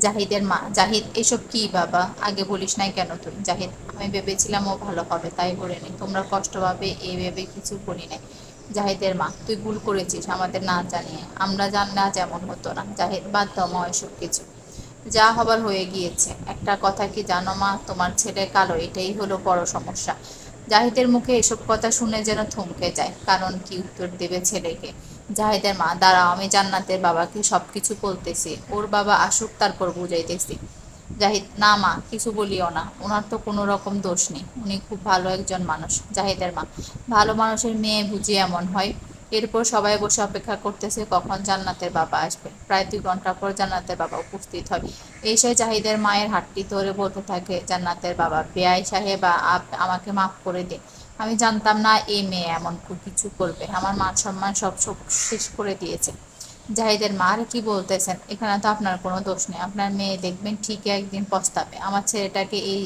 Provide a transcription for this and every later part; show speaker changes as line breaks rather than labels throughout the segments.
জাহিদের মা, জাহিদ, এসব কি বাবা? আগে বলিস নাই কেন তুই? জাহিদ, আমি ভেবেছিলাম ও ভালো হবে, তাই করে নি। তোমরা কষ্ট পাবে এই ভেবে কিছু করি নাই। জাহিদের মা, তুই ভুল করেছিস আমাদের না জানিয়ে। আমরা জানলে যেমন হতো না। জাহিদ, বাদ দাও মা এসব কিছু। যা হবার হয়ে গিয়েছে। একটা কথা কি জানো মা? তোমার ছেলে কালো, এটাই হলো বড় সমস্যা। জাহিদের মুখে এসব কথা শুনে যেন থমকে যায়। কারণ কি উত্তর দেবে ছেলেকে? জাহিদের মা দাঁড়াও আমি জান্নাতের বাবাকে সবকিছু বলতেছি। ওর বাবা আসুক, তারপর বুঝাইতেছি। জাহিদ, না মা, কিছু বলিও না। ওনার তো কোনো রকম দোষ নেই। উনি খুব ভালো একজন মানুষ, জাহিদের মা। ভালো মানুষের মেয়ে বুঝি এমন হয়। এরপর সবাই বসে অপেক্ষা করতেছে কখন জান্নাতের বাবা আসবে। প্রায় দুই ঘণ্টা পর জান্নাতের বাবা উপস্থিত হয়। এসে জাহিদের মায়ের হাতটি ধরে বলতে থাকে, জান্নাতের বাবা বেআই সাহেবা আমাকে মাফ করে দিন আমি জানতাম না এই মেয়ে এমন কিছু করবে। আমার মান সম্মান সব সব শেষ করে দিয়েছে। জাহিদের মা আর কি বলতেছেন? এখানে তো আপনার কোনো দোষ নেই। আপনার মেয়ে দেখবেন ঠিকই একদিন পস্তাবে। আমার ছেলেটাকে এই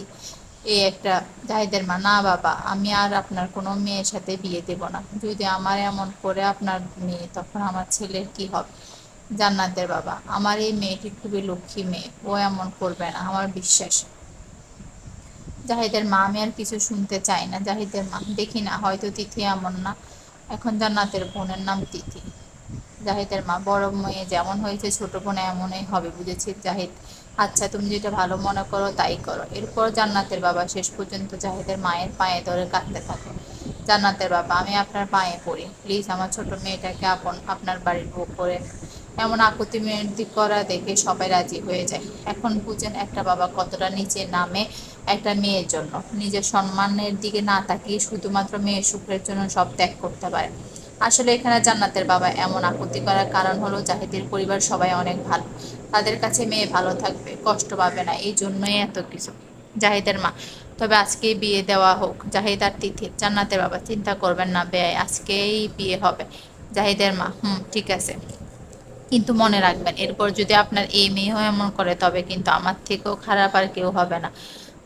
এই একটা জাহিদের মা, না বাবা, আমি আর আপনার কোনো মেয়ের সাথে বিয়ে দেব না। যদি আমার এমন করে আপনার মেয়ে, তখন আমার ছেলের কি হবে? জান্নাতের বাবা, আমার এই মেয়েটি খুবই লক্ষ্মী মেয়ে। ও এমন করবে না। আমার বিশ্বাস জাহিদের মা, আমি আর কিছু শুনতে চাই না। জাহিদের মা, দেখি না, হয়তো তিথি এমন না। এখন জান্নাতের বোনের নাম তিথি। জাহিদের মা, বড় মেয়ে, যেমন হয়েছে, ছোট বোন এমনই হবে, বুঝেছি। জাহিদ আচ্ছা তুমি যেটা ভালো মনে করো, তাই করো। এরপর জান্নাতের বাবা, শেষ পর্যন্ত জাহিদের মায়ের পায়ে ধরে কাঁদতে থাকে। জান্নাতের বাবা, আমি আপনার পায়ে পড়ি। প্লিজ, আমার ছোট মেয়েটাকে আপন, আপনার বাড়ির বউ করে এমন আকুতি মিনতি করা দেখে সবাই রাজি হয়ে যায়। এখন বুঝেন, একটা বাবা কতটা নিচে নামে একটা মেয়ের জন্য। নিজের সম্মানের দিকে না তাকিয়ে শুধুমাত্র মেয়ের সুখের জন্য সব ত্যাগ করতে পারে। আসলে এখানে জান্নাতের বাবা এমন আপত্তি করার কারণ হলো জাহিদের পরিবার সবাই অনেক ভালো। তাদের কাছে মেয়ে ভালো থাকবে, কষ্ট পাবে না, এই জন্যই এত কিছু জাহিদের মা। তবে আজকেই বিয়ে দেওয়া হোক, জাহিদ আর তিথির জান্নাতের বাবা চিন্তা করবেন না, ব্যয় আজকেই বিয়ে হবে। জাহিদের মা, হুম, ঠিক আছে। কিন্তু মনে রাখবেন, এরপর যদি আপনার এই মেয়েও এমন করে, তবে কিন্তু আমার থেকেও খারাপ আর কেউ হবে না।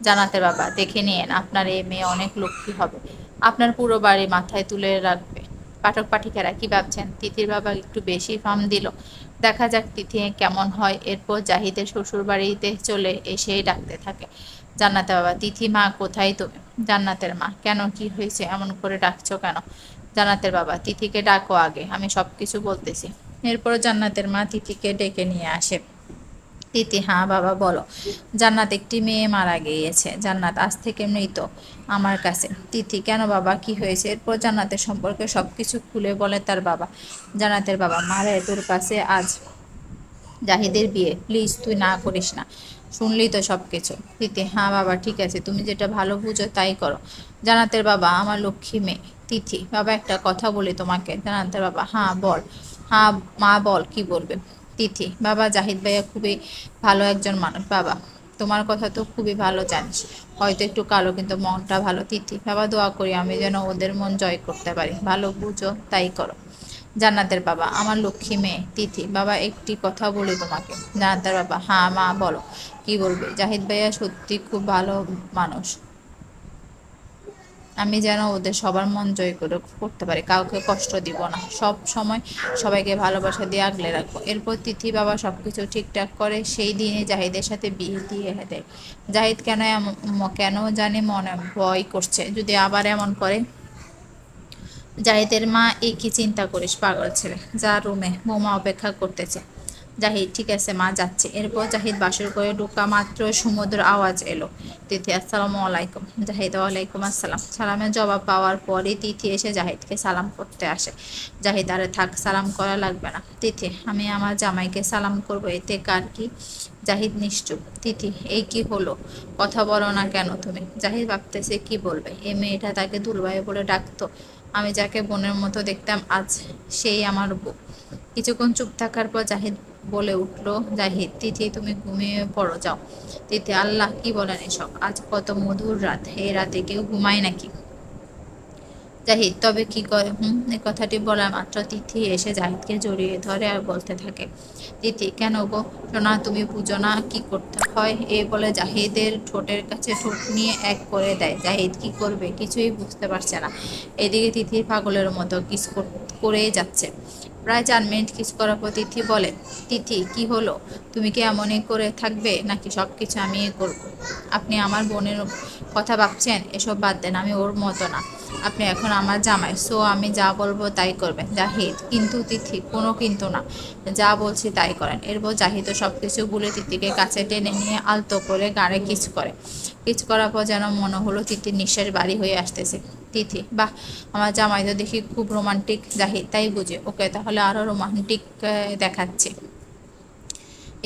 জানাতে বাবা, দেখে নিয়েন আপনার এই মেয়ে অনেক লক্ষ্মী হবে। আপনার পুরো বাড়ি মাথায় তুলে রাখবে। পাঠক পাঠিকারা কি ভাবছেন? তিথির বাবা একটু বেশি ফার্ম দিল। দেখা যাক তিথি কেমন হয়। এরপর জাহিদের শ্বশুর বাড়িতে চলে এসেই ডাকতে থাকে। জান্নাতে বাবা, তিথি মা, কোথায় তুমি? জান্নাতের মা, কেন কি হয়েছে? এমন করে ডাকছো কেন? জান্নাতের বাবা, তিথিকে ডাকো আগে, আমি সব কিছু বলতেছি। এরপর জান্নাতের মা তিথিকে ডেকে নিয়ে আসে। তিথি হ্যাঁ বাবা, বলো। জান্নাত একটি মেয়ে মারা গিয়েছে। জান্নাত আজ থেকে মৃত আমার কাছে। তিথি কেন বাবা, কি হয়েছে? এরপর জান্নাতের সম্পর্কে সব কিছু খুলে বলে তার বাবা। জান্নাতের বাবা, মারা, তোর কাছে আজ জাহিদের বিয়ে। প্লিজ, তুই না করিস না। শুনলি তো সব কিছু তিথি হ্যাঁ বাবা, ঠিক আছে। তুমি যেটা ভালো বুঝো তাই করো। জানাতের বাবা আমার লক্ষ্মী মেয়ে। তিথি বাবা, একটা কথা বলি তোমাকে। জানাতের বাবা হ্যাঁ বল। হ্যাঁ মা, বল, কি বলবে? তিথি। বাবা জাহিদ ভাইয়া খুবই ভালো একজন মানুষ। বাবা, তোমার কথা তো খুবই ভালো জানিস। হয়তো একটু কালো, কিন্তু মনটা ভালো তিথি। বাবা, দোয়া করি আমি যেন ওদের মন জয় করতে পারি। ভালো বুঝো, তাই করো। জান্নাতের বাবা, আমার লক্ষ্মী মেয়ে, তিথি। বাবা, একটি কথা বলি তোমাকে। জান্নাতের বাবা হ্যাঁ মা, বলো। কি বলবে? জাহিদ ভাইয়া সত্যি খুব ভালো মানুষ। আমি যেন ওদের সবার মন জয় করে করতে পারি। কাউকে কষ্ট দিব না। সব সময় সবাইকে ভালোবাসা দিয়ে আগলে রাখব। এরপর তিথি বাবা সব কিছু ঠিকঠাক করে, সেই দিনে জাহিদের সাথে বিয়ে দিয়ে দেয়। জাহিদ কেন কেন জানে মনে ভয় করছে। যদি আবার এমন করে, জাহিদের মা এই কি চিন্তা করিস, পাগল ছেলে। যা রুমে বোমা অপেক্ষা করতেছে। জাহিদ, ঠিক আছে, মা, যাচ্ছে। এরপর জাহিদ বাসর করে ঢোকা মাত্র সমুদ্র আওয়াজ এলো। তিথি, আসসালামু আলাইকুম। জাহিদ, ওয়ালাইকুম আসসালাম। সালামের জবাব পাওয়ার পরই তিথি এসে জাহিদকে সালাম করতে আসে। জাহিদ, আরে থাক, সালাম করা লাগবে না। তিথি, আমি আমার জামাইকে সালাম করব, এতে কার কি? জাহিদ, নিশ্চুপ। তিথি, এই কি হলো? কথা বলো না কেন তুমি? জাহিদ ভাবতেছে, কি বলবে? এই মেয়েটা তাকে দুলভাই বলে ডাকতো। আমি যাকে বোনের মতো দেখতাম, আজ সেই আমার বউ। কিছুক্ষণ চুপ থাকার পর জাহিদ বলে উঠল জাহিদ তিথি তুমি ঘুমিয়ে পড়ো, যাও। তিথি আল্লাহ কি বলেন এসব? আজ কত মধুর রাত এই রাতে কেউ ঘুমায় নাকি? জাহিদ, তবে কি করে হুম এই কথাটি বলা মাত্র তিথি এসে জাহিদকে জড়িয়ে ধরে আর বলতে থাকে, তিথি, কেন গো? সোনা, তুমি বুঝো না কি করতে হয়? এ বলে জাহিদের ঠোঁটের কাছে ঠোঁট নিয়ে এক করে দেয়, জাহিদ কি করবে? কিছুই বুঝতে পারছে না। এদিকে তিথির পাগলের মতো কিস করেই যাচ্ছে। প্রায় চার মিনিট কিছু করার পর তিথি বলে, তিথি, কি হলো? তুমি কি এমনই করে থাকবে নাকি সব কিছু আমি করব? আপনি আমার বোনের কথা ভাবছেন, এসব বাদ দেন, আমি ওর মতো না। আপনি এখন আমার জামাই, সো আমি যা বলব তাই করবেন, জাহিদ। কিন্তু তিথি, কোনো কিন্তু না। যা বলছি তাই করেন। এরপর জাহিদ সব কিছু বলে তিথিকে কাছে টেনে নিয়ে আলতো করে গাড়ে কিচ করে। কিচ করার পর যেন মনে হলো তিথির নিঃশ্বাস বাড়ি হয়ে আসতেছে। তিথি। বাহ, আমার জামাই তো দেখি খুব রোমান্টিক জাহিদ তাই বুঝে। ওকে তাহলে আরও রোমান্টিক দেখাচ্ছে।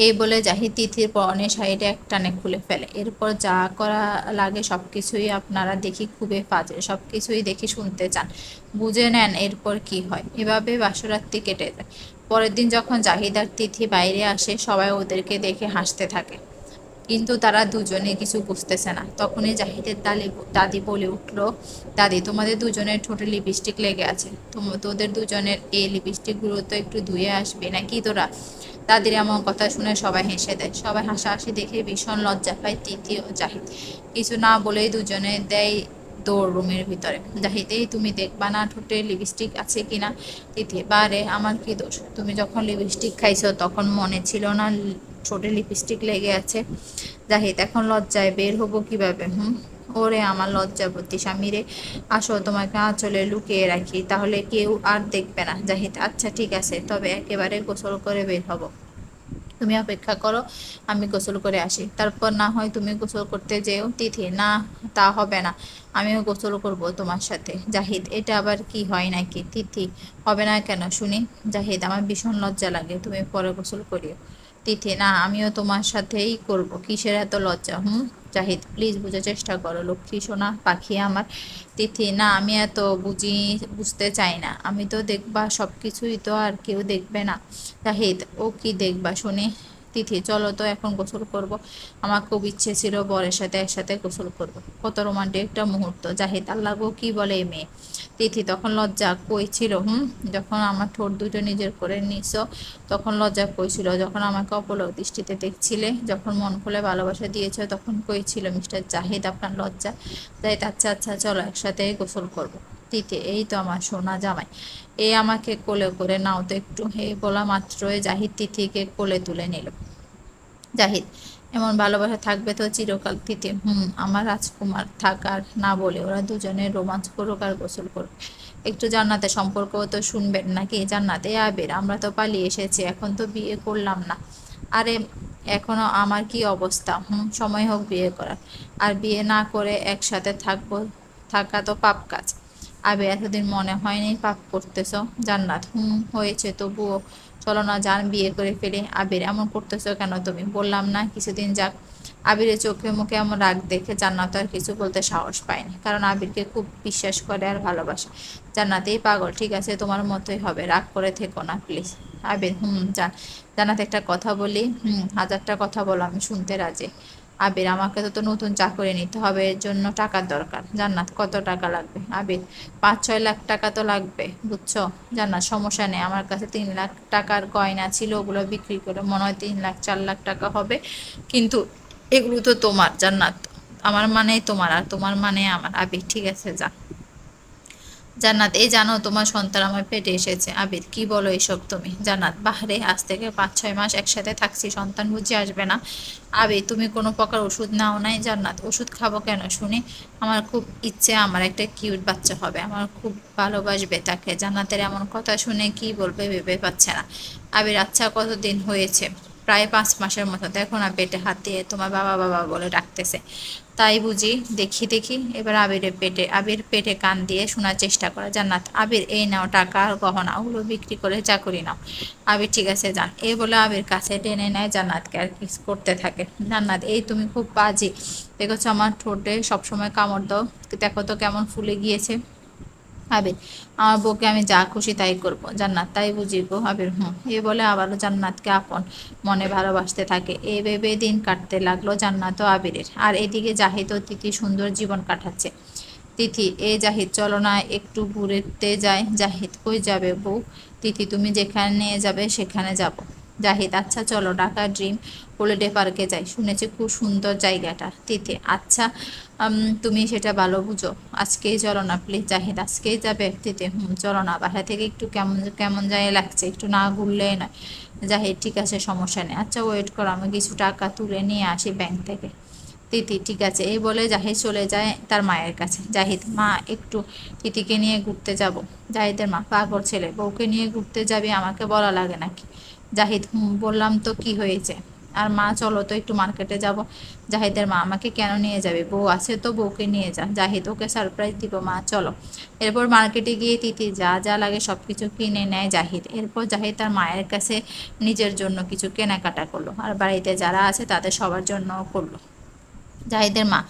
এই বলে জাহিদ তিথির পরনে শাড়িটা এক টানে খুলে ফেলে। এরপর যা করা লাগে সব কিছুই আপনারা দেখি খুবই ফাজে সব কিছুই দেখি শুনতে চান। বুঝে নেন এরপর কি হয়। এভাবে বাসরাত্রি কেটে যায়। পরের দিন যখন জাহিদার তিথি বাইরে আসে, সবাই ওদেরকে দেখে হাসতে থাকে। কিন্তু তারা দুজনে কিছু বুঝতেছে না। তখনই জাহিদের দালি দাদি বলে উঠল, দাদি, তোমাদের দুজনের ঠোঁটে লিপস্টিক লেগে আছে। তোদের দুজনের এই লিপস্টিকগুলো তো একটু ধুয়ে আসবে নাকি তোরা? দাদির এমন কথা শুনে সবাই হেসে দেয়। সবাই হাসাহাসি দেখে ভীষণ লজ্জা পায় তৃতীয় জাহিদ। কিছু না বলেই দুজনে দেয় দৌড় রুমের ভিতরে। জাহিদেই তুমি দেখবা না ঠোঁটে লিপস্টিক আছে কিনা? তিথি বারে, আমার কি দোষ? তুমি যখন লিপস্টিক খাইছো তখন মনে ছিল না ঠোঁটে লিপস্টিক লেগে আছে। জাহিদ, এখন লজ্জায় বের হব কীভাবে, হুম? ওরে আমার লজ্জাবতী স্বামীরে আসো, তোমাকে আঁচলে লুকিয়ে রাখি, তাহলে কেউ আর দেখবে না। জাহিদ আচ্ছা ঠিক আছে, তবে একেবারে গোসল করে বের হব। তুমি অপেক্ষা করো, আমি গোসল করে আসি। তারপর না হয় তুমি গোসল করতে যেও, তিথি। না, তা হবে না, আমিও গোসল করব তোমার সাথে। জাহিদ, এটা আবার কি হয় নাকি? তিথি, হবে না কেন? শুনি। জাহিদ, আমার ভীষণ লজ্জা লাগে, তুমি পরে গোসল করিও। তিথি। না, আমিও তোমার সাথেই করব। কিসের এত লজ্জা? হুম, জাহিদ প্লিজ বুঝার চেষ্টা করো, লক্ষ্মী, সোনা, পাখি আমার তিথি। না, আমি এত বুঝি, বুঝতে চাই না। আমি তো দেখবা সব কিছুই তো আর কেউ দেখবে না। জাহিদ, ও কি দেখবা? শুনি। তিথি, চলো তো এখন গোসল করব। আমার খুব ইচ্ছে ছিল বরের সাথে একসাথে গোসল করব। কত রোমান্টিক একটা মুহূর্ত। জাহিদ, আল্লাহ গো, কি বলে মেয়ে? তিথি তখন লজ্জা কই ছিল, হুম? যখন আমার ঠোঁট দুটো নিজের করে নিছ, তখন লজ্জা কই ছিল? যখন আমাকে অপলক দৃষ্টিতে দেখছিলে, যখন মন খুলে ভালোবাসা দিয়েছ, তখন কই ছিল মিস্টার জাহিদ আপনার লজ্জা? জাহিদ আচ্ছা আচ্ছা চলো একসাথে গোসল করব। তিথি এই তো আমার সোনা জামাই। এ আমাকে কোলে করে নাও তো একটু। হে বলা মাত্রই জাহিদ তিথিকে কোলে তুলে নিল। জাহিদ, এমন ভালোবাসা থাকবে তো চিরকাল তিথি হুম, আমার রাজকুমার থাকার না বলে ওরা দুজনে রোমাঞ্চ করুক আর গোসল করুক। একটু জান্নাতে সম্পর্ক তো শুনবেন নাকি? জান্নাতে আবের, আমরা তো পালিয়ে এসেছি, এখন তো বিয়ে করলাম না। আরে, এখনও আমার কি অবস্থা? হুম, সময় হোক বিয়ে করার। আর বিয়ে না করে একসাথে থাকব, থাকা তো পাপ কাজ। আবে এতদিন মনে হয়নি পাপ করতেছ। জান্নাত, হুম, হয়েছে, তবুও চলো না যান বিয়ে করে ফেলে। আবির, এমন করতেছো কেন তুমি? বললাম না, কিছুদিন যাক। আবিরের চোখে মুখে এমন রাগ দেখে জান্নাত আর কিছু বলতে সাহস পায়নি, কারণ আবিরকে খুব বিশ্বাস করে আর ভালোবাসে। জান্নাতেই পাগল, ঠিক আছে, তোমার মতোই হবে, রাগ করে থেকো না প্লিজ আবির, হুম, জান। জান্নাত একটা কথা বলি, হুম, হাজারটা কথা বলো, আমি শুনতে রাজি। আবির, আমাকে তো নতুন চাকরি নিতে হবে, এর জন্য টাকার দরকার। জান্নাত, কত টাকা লাগবে? আবির, পাঁচ, ছয় লাখ টাকা তো লাগবে, বুঝছ? জান্নাত, সমস্যা নেই, আমার কাছে তিন লাখ টাকার গয়না ছিল, ওগুলো বিক্রি করে মনে হয় তিন লাখ, চার লাখ টাকা হবে, কিন্তু এগুলো তো তোমার, জান্নাত। আমার মানে তোমার, আর তোমার মানে আমার। আবির, ঠিক আছে, যা। জান্নাত, এই জানো, তোমার সন্তান আমার পেটে এসেছে। আবির, কি বলো এইসব তুমি? জান্নাত, বাহারে, আজ থেকে পাঁচ ছয় মাস একসাথে থাকছি, সন্তান বুঝে আসবে না। আবির, তুমি কোনো প্রকার ওষুধ নাও নাই? জান্নাত, ওষুধ খাব কেন? শুনি, আমার খুব ইচ্ছে, আমার একটা কিউট বাচ্চা হবে, আমার খুব ভালোবাসবে তাকে। জান্নাতের এমন কথা শুনে কি বলবে ভেবে পাচ্ছে না। আবির আচ্ছা কতদিন হয়েছে? প্রায় পাঁচ মাসের মতো দেখো না পেটে হাত দিয়ে তোমার বাবা বাবা বলে ডাকতেছে। তাই বুঝি দেখি দেখি এবার আবিরের পেটে, আবির পেটে কান দিয়ে শোনার চেষ্টা করে, জান্নাত, আবির এই নাও টাকা আর গহনা, ওগুলো বিক্রি করে চাকরি নাও। আবির ঠিক আছে, যান। এই বলে আবির কাছে টেনে নেয়, জান্নাতকে আর কিস করতে থাকে। জান্নাত, এই তুমি খুব বাজি। দেখেছ আমার ঠোঁটে সবসময় কামড় দাও। দেখো তো কেমন ফুলে গিয়েছে। আবির, আমার বউকে আমি যা খুশি তাই করব। জান্নাত তাই বুঝি গো আবির, হুম। এ বলে আবারও জান্নাতকে আপন মনে ভালোবাসতে থাকে। এ ভেবে দিন কাটতে লাগল জান্নাত ও আবিরের। আর এদিকে জাহিদ ও তিথি সুন্দর জীবন কাটাচ্ছে। তিথি, এ জাহিদ, চলো না একটু ঘুরেতে যায় জাহিদ, কই যাবে বউ? তিথি, তুমি যেখানে যাবে সেখানে যাব। জাহিদ আচ্ছা চলো ঢাকা ড্রিম হলিডে পার্কে যাই। শুনেছি খুব সুন্দর জায়গাটা, তিথি। আচ্ছা তুমি সেটা ভালো বুঝো। আজকেই চলো না প্লিজ জাহিদ, আজকেই যাবে তিথি। হুম, চলো না বাসা থেকে একটু কেমন কেমন যায় লাগছে, একটু না ঘুরলেই নয়। জাহিদ, ঠিক আছে, সমস্যা নেই। আচ্ছা ওয়েট করো, আমি কিছু টাকা তুলে নিয়ে আসি ব্যাংক থেকে। তিথি, ঠিক আছে, এই বলে জাহিদ চলে যায় তার মায়ের কাছে। জাহিদ, মা, একটু তিথিকে নিয়ে ঘুরতে যাব। জাহিদের মা, পাগল ছেলে, বউকে নিয়ে ঘুরতে যাবি, আমাকে বলা লাগে নাকি? জাহিদ বললাম তো কি হয়েছে? আর মা, চলো তো একটু মার্কেটে যাব। জাহিদের মা আমাকে কেন নিয়ে যাবে? বউ আছে তো বউকে নিয়ে যা। জাহিদ, ওকে সারপ্রাইজ দিব মা, চলো। এরপর মার্কেটে গিয়ে তিথি যা যা লাগে সব কিছু কিনে নেয় জাহিদ। এরপর জাহিদ তার মায়ের কাছে নিজের জন্য কিছু কেনাকাটা করল। আর বাড়িতে যারা আছে তাদের সবার জন্য করল। জাহিদের মা,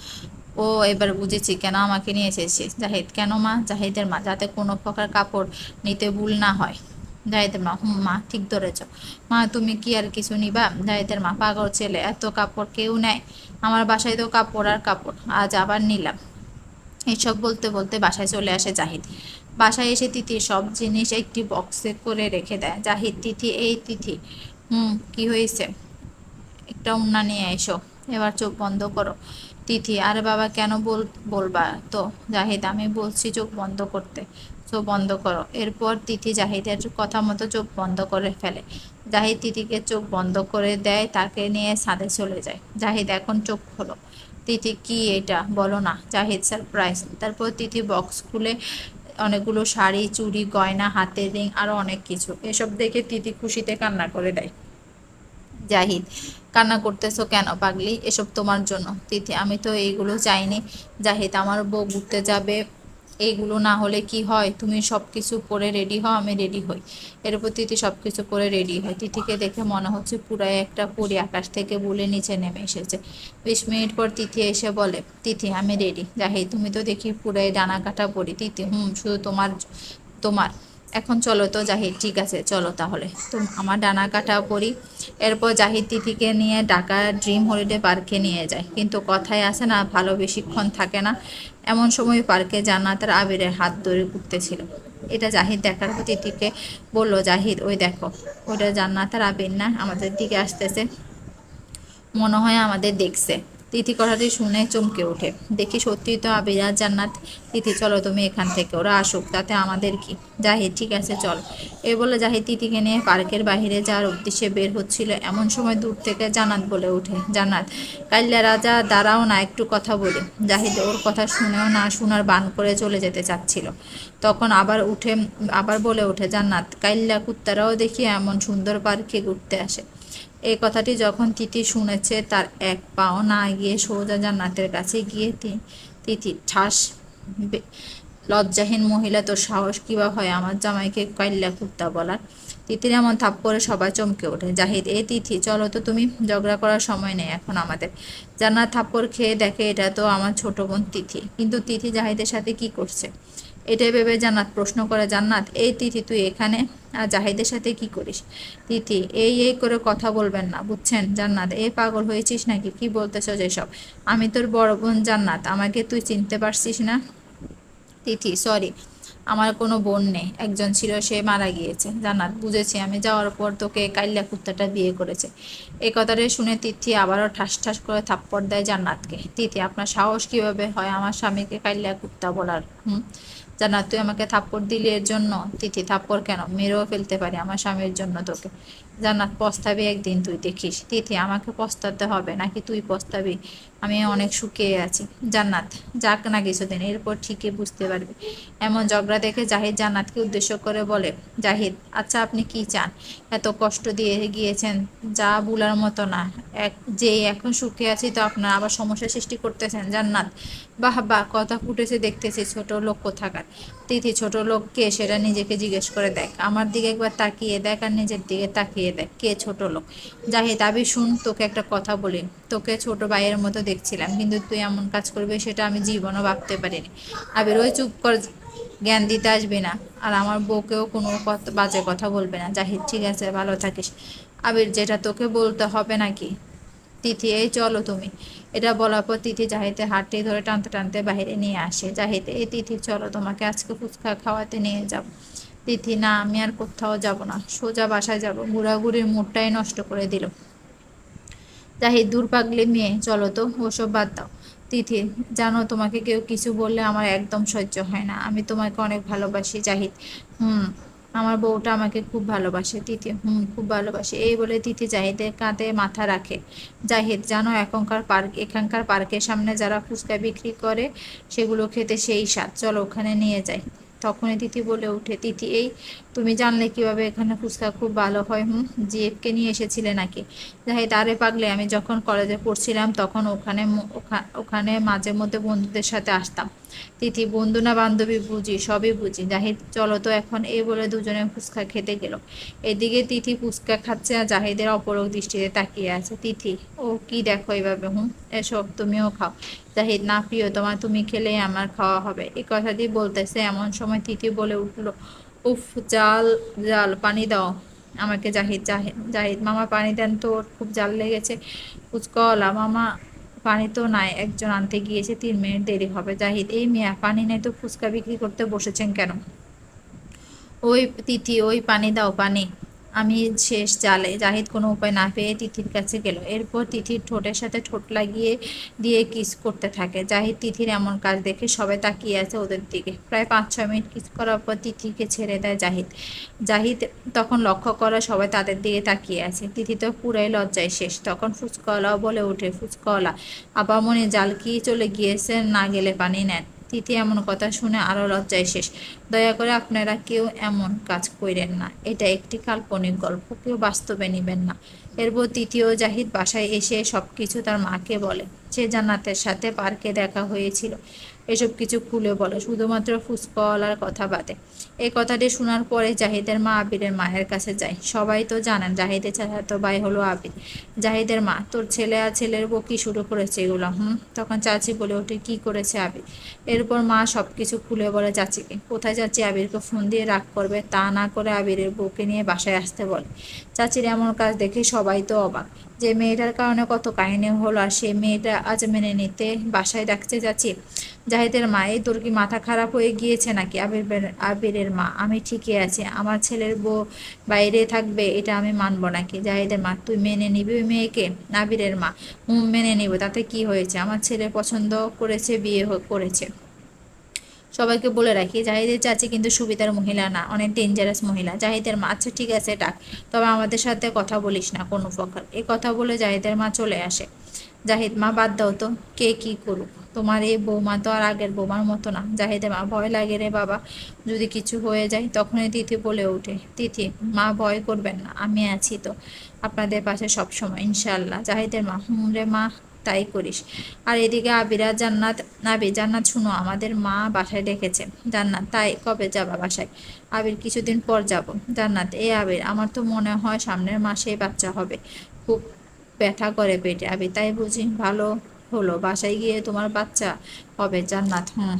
ও, এবার বুঝেছি কেন আমাকে নিয়ে এসেছিস? জাহিদ, কেন মা? জাহিদের মা, যাতে কোনো প্রকার কাপড় নিতে ভুল না হয়। জাহিদের মা। হুম, মা, ঠিক ধরেছ। মা, তুমি কি আর কিছু নিবা? জাহিদের মা, পাগল ছেলে, এত কাপড় কেউ নেয়? আমার বাসায় তো কাপড় আর কাপড়, আজ আবার নিলাম। এসব বলতে বলতে বাসায় চলে আসে জাহিদ। বাসায় এসে তিথি সব জিনিস একটি বক্সে করে রেখে দেয়। জাহিদ, তিথি, এই তিথি। হুম, কি হয়েছে? একটা উন্না নিয়ে এসো। এবার চোখ বন্ধ করো। তিথি, আরে বাবা, কেন বল, বলবা তো? জাহিদ, আমি বলছি চোখ বন্ধ করতে। চোখ বন্ধ করো। এরপর তিথি জাহিদের কথা মতো চোখ বন্ধ করে ফেলে। জাহিদ তিথিকে চোখ বন্ধ করে দেয়, তাকে নিয়ে ছাদে চলে যায়। জাহিদ এখন চোখ খোলো। তিথি, কি এটা? বলো না। জাহিদ সারপ্রাইজ তারপর তিথি বক্স খুলে, অনেকগুলো শাড়ি, চুড়ি, গয়না হাতের রিং আরও অনেক কিছু। এসব দেখে তিথি খুশিতে কান্না করে দেয়। জাহিদ, কান্না করতেছো কেন পাগলি? এসব তোমার জন্য। তিথি, আমি তো এইগুলো চাইনি। জাহিদ, আমার বউ ঘুরতে যাবে এইগুলো না হলে কি হয়? তুমি সব কিছু পরে রেডি হও, আমি রেডি হই। এরপর তিথি সব কিছু করে রেডি হয় তিথিকে দেখে মনে হচ্ছে পুরাই একটা পুরী আকাশ থেকে বলে নিচে নেমে এসেছে। বিশ মিনিট পর তিথি এসে বলে, তিথি, আমি রেডি জাহিদ তুমি তো দেখি পুরাই ডানা কাটা পড়ি। তিথি, হুম, শুধু তোমার তোমার। এখন চলো তো জাহিদ, ঠিক আছে, চলো তাহলে। তো আমার ডানা কাটাও করি। এরপর জাহিদ তিথিকে নিয়ে ঢাকা ড্রিম হলিডে পার্কে নিয়ে যায়। কিন্তু কথায় আসে না, ভালো বেশিক্ষণ থাকে না। এমন সময় পার্কে জান্নাতের আবিরের হাত ধরে ঘুরতেছিল। এটা জাহিদ দেখার পর তিথিকে বলল, জাহিদ, ওই দেখো, ওইটা জান্নাতের আবির না, আমাদের দিকে আসতেছে। মনে হয় আমাদের দেখছে। তিথি কথাটি শুনে চমকে ওঠে। দেখি সত্যি তো আবিরাজ জান্নাত তিথি। চলো তুমি এখান থেকে, ওরা আসুক, তাতে আমাদের কি? জাহিদ, ঠিক আছে, চল। এ বলে জাহিদ তিথিকে নিয়ে পার্কের বাইরে যাওয়ার উদ্দেশ্যে বের হচ্ছিল। এমন সময় দূর থেকে জান্নাত বলে ওঠে, জান্নাত কাল্লা রাজা, দাঁড়াও না, একটু কথা বলি। জাহিদ ওর কথা শুনেও না শোনার বান করে চলে যেতে চাচ্ছিল। তখন আবার উঠে, আবার বলে ওঠে, জান্নাত কাইল্লা কুত্তারাও দেখি এমন সুন্দর পার্কে ঘুরতে আসে। এই কথাটি যখন তিথি শুনেছে, তার এক পাও না গিয়ে সোজা জান্নাতের কাছে গিয়ে তি- তিথি ঠাস লজ্জাহীন মহিলা, তোর সাহস কিবা হয় আমার জামাইকে কাইল্লা কুত্তা বলার? তিথির এমন থাপ্পড়ে সবাই চমকে ওঠে। জাহিদ এই তিথি, চলো তো তুমি ঝগড়া করার সময় নেই এখন আমাদের। জান্নাত থাপ্পড় খেয়ে দেখে এটা তো আমার ছোট বোন তিথি। কিন্তু তিথি জাহিদের সাথে কি করছে? এটাই ভেবে জান্নাত প্রশ্ন করে, জান্নাত, এই তিথি তুই এখানে, আর জাহিদের সাথে কি করিস? তিথি, এই এই করে কথা বলবেন না, বুঝছেন? জান্নাত, এই পাগল হয়েছিস নাকি? কি বলতেছ যেসব আমি তোর বড় বোন জান্নাত, আমাকে তুই চিনতে পারছিস না? তিথি, সরি, আমার কোনো বোন নেই, একজন ছিল, সে মারা গিয়েছে। জান্নাত, বুঝেছি, আমি যাওয়ার পর তোকে কাইল্লা কুত্তাটা বিয়ে করেছে। এ কথাটা শুনে তিথি আবারও ঠাস ঠাস করে থাপ্পড় দেয় জান্নাতকে। তিথি, আপনার সাহস কীভাবে হয় আমার স্বামীকে কাইল্লা কুত্তা বলার, হুম? জান্নাত তুই আমাকে থাপ্পড় দিলি এর জন্য? তিথি, থাপ্পড় কেন? মেরেও ফেলতে পারি আমার স্বামীর জন্য তোকে। জান্নাত, পস্তাবি একদিন তুই দেখিস। তিথি, আমাকে পস্তাতে হবে নাকি তুই পস্তাবি? আমি অনেক সুখে আছি। জান্নাত, যাক না কিছুদিন, এরপর ঠিকই বুঝতে পারবি। এমন ঝগড়া দেখে জাহিদ জান্নাতকে উদ্দেশ্য করে বলে, জাহিদ আচ্ছা আপনি কি চান? এত কষ্ট দিয়ে গিয়েছেন, যা বুলার মতো না। এক, যে এখন সুখে আছি তো আপনার আবার সমস্যা সৃষ্টি করতেছেন, জান্নাত। বাহ বাহ, কথা ফুটেছে দেখতেছি, ছোট লোক কোথাকার? তিথি, ছোট লোককে সেটা নিজেকে জিজ্ঞেস করে দেখ। আমার দিকে একবার তাকিয়ে দেখ আর নিজের দিকে তাকিয়ে দেখ, কে ছোট লোক? জাহিদ, আবি, শুন, তোকে একটা কথা বলি। তোকে ছোট ভাইয়ের মতো দেখছিলাম, কিন্তু তুই এমন কাজ করবে সেটা আমি জীবনও ভাবতে পারিনি। আবির, ওই চুপ কর জ্ঞান দিতে আসবি না। আর আমার বউকেও কোনো বাজে কথা বলবে না। জাহিদ, ঠিক আছে, ভালো থাকিস। আবির, যেটা তোকে বলতে হবে নাকি? তিথি, এই চলো তুমি। এটা বলার পর তিথি জাহিদে হাঁটতে ধরে টানতে টানতে বাইরে নিয়ে আসে। জাহিদে, এই তিথি, চলো তোমাকে আজকে ফুচকা খাওয়াতে নিয়ে যাব। তিথি, না, আমি আর কোথাও যাব না। সোজা বাসায় যাব। ঘোরাঘুরির মুডটাই নষ্ট করে দিল। জাহিদ, দূর পাগলি মেয়ে, চলো তো, ওসব বাদ দাও। তিথি, জানো তোমাকে কেউ কিছু বললে আমার একদম সহ্য হয় না। আমি তোমাকে অনেক ভালোবাসি, জাহিদ। হুম, আমার বউটা আমাকে খুব ভালোবাসে, তিথি। হুম, খুব ভালোবাসে। এই বলে তিথি জাহিদের কাঁধে মাথা রাখে। জাহিদ, জানো এখনকার পার্ক, এখানকার পার্কের সামনে যারা ফুচকা বিক্রি করে, সেগুলো খেতে সেই স্বাদ। চলো ওখানে নিয়ে যাই। তখনই তিথি বলে ওঠে, তিথি, এই তুমি জানলে কীভাবে এখানে ফুচকা খুব ভালো হয়, হুম? জিএফকে নিয়ে এসেছিলে নাকি? জাহিদ, আরে পাগলে, আমি যখন কলেজে পড়ছিলাম তখন ওখানে ওখা- ওখানে মাঝে মধ্যে বন্ধুদের সাথে আসতাম। তিথি, বন্ধু না বান্ধবী বুঝি, সবই বুঝি। জাহিদ, চলো তো এখন এই বলে দুজনে ফুচকা খেতে গেল। এদিকে তিথি ফুচকা খাচ্ছে আর জাহিদের অপরক দৃষ্টিতে তাকিয়ে আছে। তিথি, ও কি দেখো এভাবে, হুম? এসব তুমিও খাও। জাহিদ, না প্রিয় তোমার তুমি খেলে আমার খাওয়া হবে। এই কথাটি বলতেছে এমন সময় তিথি বলে উঠল উফ, জাল জাল, পানি দাও। আমাকে জাহিদ জাহিদ জাহিদ, মামা পানি দেন তো, ওর খুব জাল লেগেছে। কুচকলা মামা পানি তো নাই, একজন আনতে গিয়েছে, তিন মিনিট দেরি হবে। জাহিদ, এই মিয়া, পানি নেই তো ফুচকা বিক্রি করতে বসেছেন কেন? ওই তিথি, ওই পানি দাও, পানি। আমি শেষ জালে, জাহিদ কোনো উপায় না পেয়ে তিথির কাছে গেল। এরপর তিথির ঠোঁটের সাথে ঠোঁট লাগিয়ে দিয়ে কিস করতে থাকে। জাহিদ তিথির এমন কাজ দেখে সবাই তাকিয়ে আছে ওদের দিকে। প্রায় পাঁচ ছয় মিনিট কিস করার পর তিথিকে ছেড়ে দেয় জাহিদ। জাহিদ তখন লক্ষ্য করা সবাই তাদের দিকে তাকিয়ে আছে। তিথি তো পুরাই লজ্জায় শেষ। তখন ফুচকাওয়ালাও বলে ওঠে, ফুচকাওয়ালা আপামনি জাল কি চলে গিয়েছে? না গেলে পানি নেন। তিথি এমন কথা শুনে আরও লজ্জায় শেষ। দয়া করে আপনারা কেউ এমন কাজ করেন না। এটা একটি কাল্পনিক গল্প, কেউ বাস্তবে নেবেন না। এরপর তৃতীয় জাহিদ বাসায় এসে সব কিছু তার মাকে বলে। সে জান্নাতের সাথে পার্কে দেখা হয়েছিল। এসব কিছু খুলে বলে, শুধুমাত্র ফুচকাওয়ালার কথা বাদে। এই কথাটি শোনার পরে জাহিদের মা আবিরের মায়ের কাছে যায় সবাই তো জানেন জাহিদের চাচাতো ভাই হলো আবির। জাহিদের মা, তোর ছেলে আর ছেলের বউ কি শুরু করেছে এগুলো? হুম? তখন চাচি বলে ওঠে, কি করেছে আবির? এরপর মা সব কিছু খুলে বলে চাচিকে, কোথায় চাচি আবিরকে? ফোন দিয়ে রাগ করবে, তা না করে আবিরের বউকে নিয়ে বাসায় আসতে বলে। চাচির এমন কাজ দেখে সবাই তো অবাক। যে মেয়েটার কারণে কত কাহিনী হলো আর সে মেয়েটা আজ মেনে নিতে বাসায় ডাকছে চাচি। জাহিদের মা, এই তোর কি মাথা খারাপ হয়ে গিয়েছে নাকি আবির আবিরের মা? আমি ঠিকই আছি। আমার ছেলের বউ বাইরে থাকবে, এটা আমি মানবো নাকি? জাহিদের মা, তুই মেনে নিবি ওই মেয়েকে? আবিরের মা মেনে নিব। তাতে কি হয়েছে? আমার ছেলে পছন্দ করেছে, বিয়ে করেছে। সবাইকে বলে রাখি, জাহিদের চাচি কিন্তু সুবিধার মহিলা না, অনেক ডেঞ্জারাস মহিলা। জাহিদের মা আচ্ছা ঠিক আছে, ডাক। তবে আমাদের সাথে কথা বলিস না কোনো প্রকার। এ কথা বলে জাহিদের মা চলে আসে। জাহিদ, মা, বাদ দাও তো, কে কি করুক? তোমার এই বৌমা তো আর আগের বৌমার মতো না। জাহিদের মা, ভয় লাগে রে বাবা, যদি কিছু হয়ে যায় তখনই তিথি বলে ওঠে। তিথি, মা, ভয় করবেন না, আমি আছি তো আপনাদের পাশে সব সময় ইনশাল্লাহ জাহিদের মা, হুম রে মা তাই করিস। আর এদিকে আবিরা জান্নাত, আবি, জান্নাত শুনো, আমাদের মা বাসায় ডেকেছে। জান্নাত, তাই কবে যাবা বাসায়? আবির কিছুদিন পর যাব। জান্নাত, এ আবির, আমার তো মনে হয় সামনের মাসেই বাচ্চা হবে। খুব ব্যথা করে পেটে। আবি, তাই বুঝি ভালো হলো, বাসায় গিয়ে তোমার বাচ্চা হবে জান্নাত, হুম।